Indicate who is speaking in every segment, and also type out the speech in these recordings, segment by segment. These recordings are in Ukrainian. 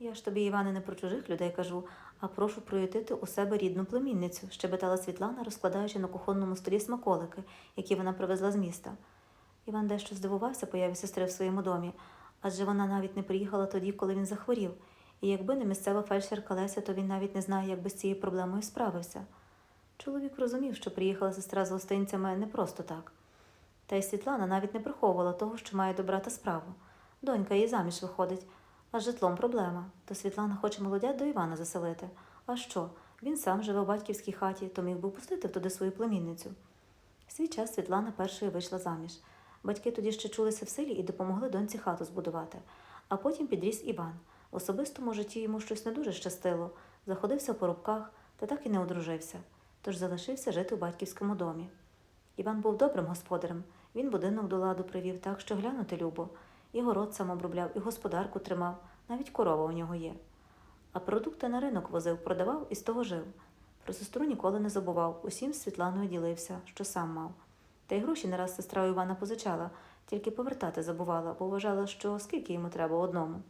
Speaker 1: Я ж тобі, Іване, не про чужих людей кажу, а прошу проютити у себе рідну племінницю, щебетала Світлана, розкладаючи на кухонному столі смаколики, які вона привезла з міста. Іван дещо здивувався появі сестри в своєму домі, адже вона навіть не приїхала тоді, коли він захворів, і якби не місцева фельдшерка Леся, то він навіть не знає, як би з цією проблемою справився. Чоловік розумів, що приїхала сестра з гостинцями не просто так. Та й Світлана навіть не приховувала того, що має до брата справу. Донька її заміж виходить, а з житлом проблема. То Світлана хоче молодят до Івана заселити. А що? Він сам живе в батьківській хаті, то міг би пустити туди свою племінницю. В свій час Світлана першою вийшла заміж. Батьки тоді ще чулися в селі і допомогли доньці хату збудувати. А потім підріс Іван. В особистому житті йому щось не дуже щастило, заходився по рубках та так і не одружився, тож залишився жити у батьківському домі. Іван був добрим господарем. Він будинок до ладу привів так, що глянути любо. І город сам обробляв, і господарку тримав, навіть корова у нього є. А продукти на ринок возив, продавав і з того жив. Про сестру ніколи не забував, усім з Світланою ділився, що сам мав. Та й гроші не раз сестра Івана позичала, тільки повертати забувала, бо вважала, що скільки йому треба одному.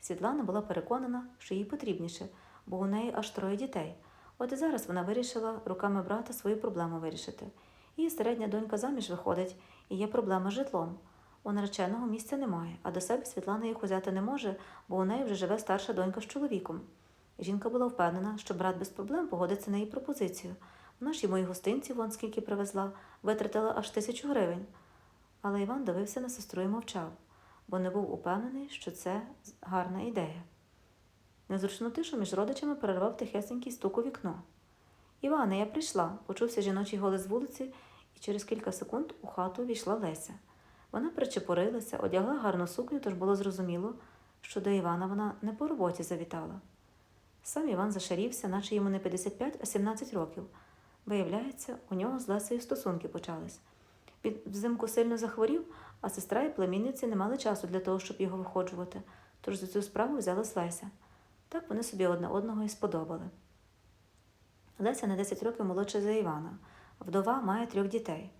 Speaker 1: Світлана була переконана, що їй потрібніше, бо у неї аж троє дітей. От і зараз вона вирішила руками брата свою проблему вирішити. Її середня донька заміж виходить, і є проблема з житлом. У нареченого місця немає, а до себе Світлана їх узяти не може, бо у неї вже живе старша донька з чоловіком. Жінка була впевнена, що брат без проблем погодиться на її пропозицію. Вона ж йому і гостинці вон скільки привезла, витратила аж тисячу гривень. Але Іван дивився на сестру і мовчав, бо не був упевнений, що це гарна ідея. Незручну тишу між родичами перервав тихесенький стук у вікно. Іване, я прийшла, почувся жіночий голос з вулиці, і через кілька секунд у хату війшла Леся. Вона причепурилася, одягла гарну сукню, тож було зрозуміло, що до Івана вона не по роботі завітала. Сам Іван зашарівся, наче йому не 55, а 17 років. Виявляється, у нього з Лесею стосунки почались. Він взимку сильно захворів, а сестра і племінниці не мали часу для того, щоб його виходжувати, тож за цю справу взялась Леся. Так вони собі одне одного і сподобали. Леся на 10 років молодша за Івана. Вдова має трьох дітей.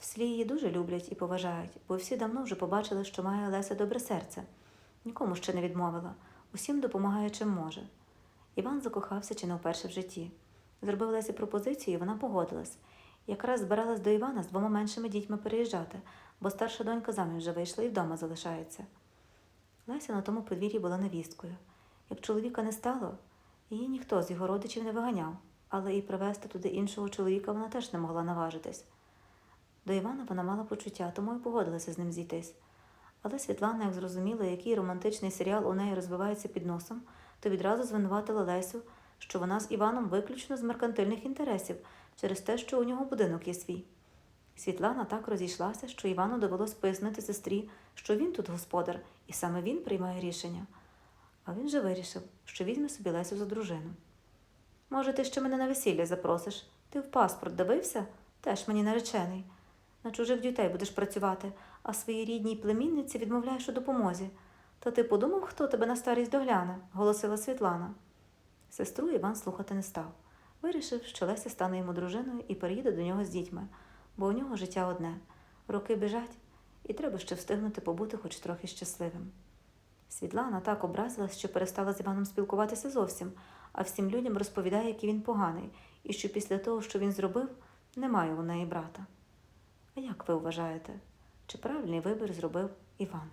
Speaker 1: В селі її дуже люблять і поважають, бо всі давно вже побачили, що має Леся добре серце. Нікому ще не відмовила, усім допомагає чим може. Іван закохався чи не вперше в житті. Зробив Лесі пропозицію, і вона погодилась. Якраз збиралась до Івана з двома меншими дітьми переїжджати, бо старша донька заміж вже вийшла і вдома залишається. Леся на тому подвір'ї була невісткою. Як чоловіка не стало, її ніхто з його родичів не виганяв, але і привезти туди іншого чоловіка вона теж не могла наважитись. До Івана вона мала почуття, тому й погодилася з ним зійтись. Але Світлана, як зрозуміла, який романтичний серіал у неї розвивається під носом, то відразу звинуватила Лесю, що вона з Іваном виключно з меркантильних інтересів через те, що у нього будинок є свій. Світлана так розійшлася, що Івану довелось пояснити сестрі, що він тут господар, і саме він приймає рішення. А він же вирішив, що візьме собі Лесю за дружину. Може, ти ще мене на весілля запросиш? Ти в паспорт дивився? Теж мені наречений. На чужих дітей будеш працювати, а своїй рідній племінниці відмовляєш у допомозі. Та ти подумав, хто тебе на старість догляне, голосила Світлана. Сестру Іван слухати не став. Вирішив, що Леся стане йому дружиною і переїде до нього з дітьми, бо у нього життя одне роки біжать, і треба ще встигнути побути хоч трохи щасливим. Світлана так образилась, що перестала з Іваном спілкуватися зовсім, а всім людям розповідає, який він поганий, і що після того, що він зробив, немає у неї брата. А як ви вважаєте, чи правильний вибір зробив Іван?